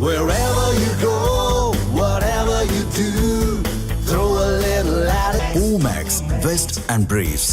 Wherever you go, whatever you do, throw a little at it. Omax, Vest and Briefs.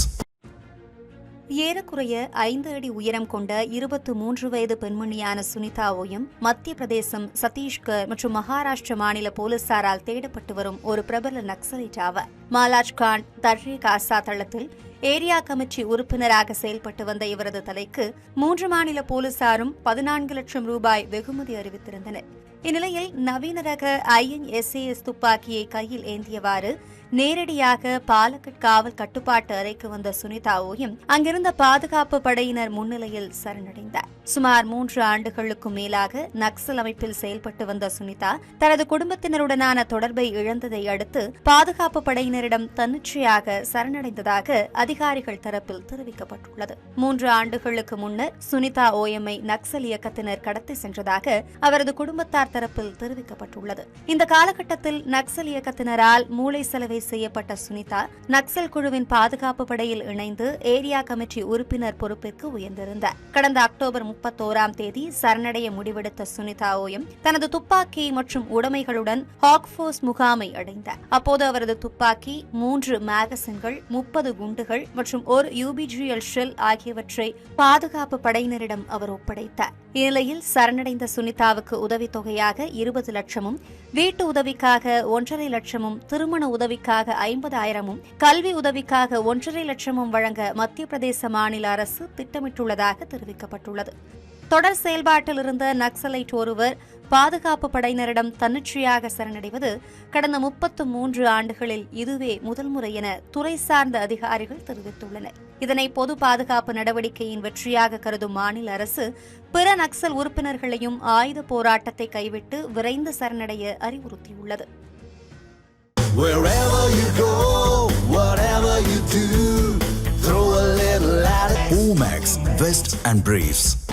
ஏறக்குறைய ஐந்து அடி உயரம் கொண்ட இருபத்து மூன்று வயது பெண்மணியான சுனிதா ஓயம் மத்திய பிரதேசம் சத்தீஸ்கர் மற்றும் மகாராஷ்டிர மாநில போலீசாரால் தேடப்பட்டு வரும் ஒரு பிரபல நக்சலைட் ஆவார் மாலாஜ் கான் தர்ரி காசா தளத்தில் ஏரியா கமிட்டி உறுப்பினராக செயல்பட்டு வந்த இவரது தலைக்கு மூன்று மாநில போலீசாரும் பதினான்கு லட்சம் ரூபாய் வெகுமதி அறிவித்திருந்தனர். இந்நிலையில் நவீன ரக ஐஎன்எஸ்ஏஎஸ் துப்பாக்கியை கையில் ஏந்தியவாறு நேரடியாக பாலக்கட் காவல் கட்டுப்பாட்டு அறைக்கு வந்த சுனிதா ஓயும் அங்கிருந்த பாதுகாப்பு படையினர் முன்னிலையில் சரணடைந்தார். சுமார் மூன்று ஆண்டுகளுக்கும் மேலாக நக்சல் அமைப்பில் செயல்பட்டு வந்த சுனிதா தனது குடும்பத்தினருடனான தொடர்பை இழந்ததை அடுத்து பாதுகாப்பு படையினர் படையினரிடம் தன்னிச்சையாக சரணடைந்ததாக அதிகாரிகள் தரப்பில் தெரிவிக்கப்பட்டுள்ளது. மூன்று ஆண்டுகளுக்கு முன்னர் சுனிதா ஓஎம்ஐ நக்சல் இயக்கத்தினர் கடத்தி சென்றதாக அவரது குடும்பத்தார் தரப்பில் தெரிவிக்கப்பட்டுள்ளது. இந்த காலகட்டத்தில் நக்சல் இயக்கத்தினரால் மூளை செலவை செய்யப்பட்ட சுனிதா நக்சல் குழுவின் பாதுகாப்பு படையில் இணைந்து ஏரியா கமிட்டி உறுப்பினர் பொறுப்பிற்கு உயர்ந்திருந்தார். கடந்த அக்டோபர் முப்பத்தோராம் தேதி சரணடைய முடிவெடுத்த சுனிதா ஓயம் தனது துப்பாக்கி மற்றும் உடைமைகளுடன் ஹாக்ஃபோர்ஸ் முகாமை அடைந்தார். அப்போது அவரது துப்பாக்கி மூன்று மேகசின்கள் முப்பது குண்டுகள் மற்றும் ஒரு யூபிஜிஎல் ஷெல் ஆகியவற்றை பாதுகாப்பு படையினரிடம் அவர் ஒப்படைத்தார். இந்நிலையில் சரணடைந்த சுனிதாவுக்கு உதவித்தொகையாக இருபது லட்சமும் வீட்டு உதவிக்காக ஒன்றரை லட்சமும் திருமண உதவிக்காக ஐம்பதாயிரமும் கல்வி உதவிக்காக ஒன்றரை லட்சமும் வழங்க மத்திய பிரதேச மாநில அரசு திட்டமிட்டுள்ளதாக தெரிவிக்கப்பட்டுள்ளது. தொடர் செயல்பாட்டில் இருந்த நக்சலைட் ஒருவர் பாதுகாப்பு படையினரிடம் தன்னிச்சையாக சரணடைவது கடந்த முப்பத்து மூன்று ஆண்டுகளில் இதுவே முதல் முறை என துறை சார்ந்த அதிகாரிகள் தெரிவித்துள்ளனர் இதனை பொது பாதுகாப்பு நடவடிக்கையின் வெற்றியாக கருதும் மாநில அரசு பிற நக்சல் உறுப்பினர்களையும் ஆயுத போராட்டத்தை கைவிட்டு விரைந்து சரணடைய அறிவுறுத்தியுள்ளது. Omax, Vest and Briefs.